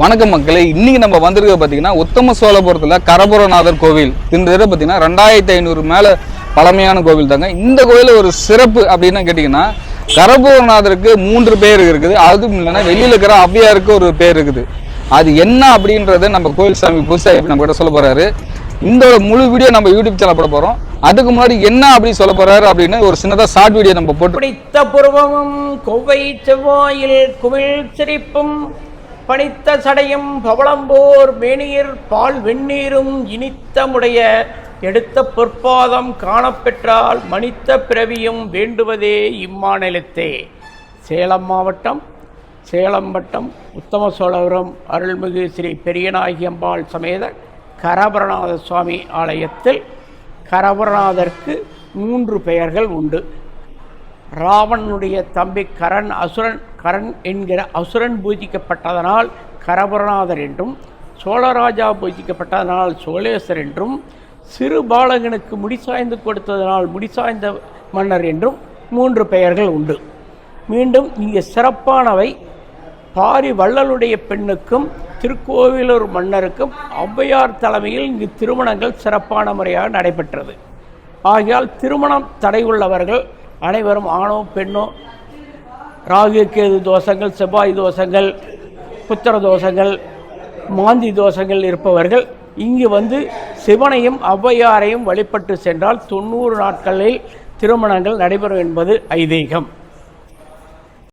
வணக்கம் மக்களே இன்னைக்கு நம்ம வந்திருக்க பார்த்தீங்கன்னா உத்தம சோழபுரத்தில் கரபுரநாதர் கோவில். இந்த இதில் பார்த்தீங்கன்னா ரெண்டாயிரத்தி ஐநூறு மேலே பழமையான கோவில் தாங்க. இந்த கோயிலில் ஒரு சிறப்பு அப்படின்னு கேட்டிங்கன்னா கரபுரநாதருக்கு மூன்று பேர் இருக்குது. அதுவும் இல்லைன்னா வெளியில் இருக்கிற அவ்வியாருக்கு ஒரு பேர் இருக்குது. அது என்ன அப்படின்றத நம்ம கோயில் சாமி புதுசாக நம்ம கிட்ட சொல்ல போகிறாரு இந்த முழு வீடியோ நம்ம யூடியூப் சேனல் போட போகிறோம் அதுக்கு முன்னாடி என்ன அப்படி சொல்ல போறாரு அப்படின்னு ஒரு சின்னதாக ஷார்ட் வீடியோ நம்ம போட்டு பிடித்த புருவமும் கொவ்வை செவ்வாயில் குமிழ் சிரிப்பும் பணித்த சடையும் பவளம்போர் மேனியர் பால் வெந்நீரும் இனித்தமுடைய எடுத்த பொற்பாதம் காணப்பெற்றால் மனித்த பிறவியும் வேண்டுவதே இம்மாநிலத்தே. சேலம் மாவட்டம் சேலம் வட்டம் உத்தம சோழபுரம் அருள்மிகு ஸ்ரீ பெரியநாயகி அம்பாள் சமேத கரபரநாத சுவாமி ஆலயத்தில் கரபரநாதருக்கு மூன்று பெயர்கள் உண்டு. ராவணனுடைய தம்பி கரண் அசுரன் கரண் என்கிற அசுரன் பூஜிக்கப்பட்டதனால் கரபுரநாதர் என்றும் சோழராஜா பூஜிக்கப்பட்டதனால் சோழேசர் என்றும் சிறு பாலகனுக்கு முடிசாய்ந்து கொடுத்ததனால் முடிசாய்ந்த மன்னர் என்றும் மூன்று பெயர்கள் உண்டு. மீண்டும் இங்கே சிறப்பானவை பாரி வள்ளலுடைய பெண்ணுக்கும் திருக்கோவிலூர் மன்னருக்கும் ஔவையார் தலைமையில் இங்கு திருமணங்கள் சிறப்பான முறையாக நடைபெற்றது. ஆகையால் திருமணம் தடை உள்ளவர்கள் அனைவரும் ஆணோ பெண்ணோ ராகு கேது தோஷங்கள் செவ்வாய் தோஷங்கள் புத்திர தோஷங்கள் மாந்தி தோஷங்கள் இருப்பவர்கள் இங்கு வந்து சிவனையும் ஔவையாரையும் வழிபட்டு சென்றால் தொண்ணூறு நாட்களில் திருமணங்கள் நடைபெறும் என்பது ஐதீகம்.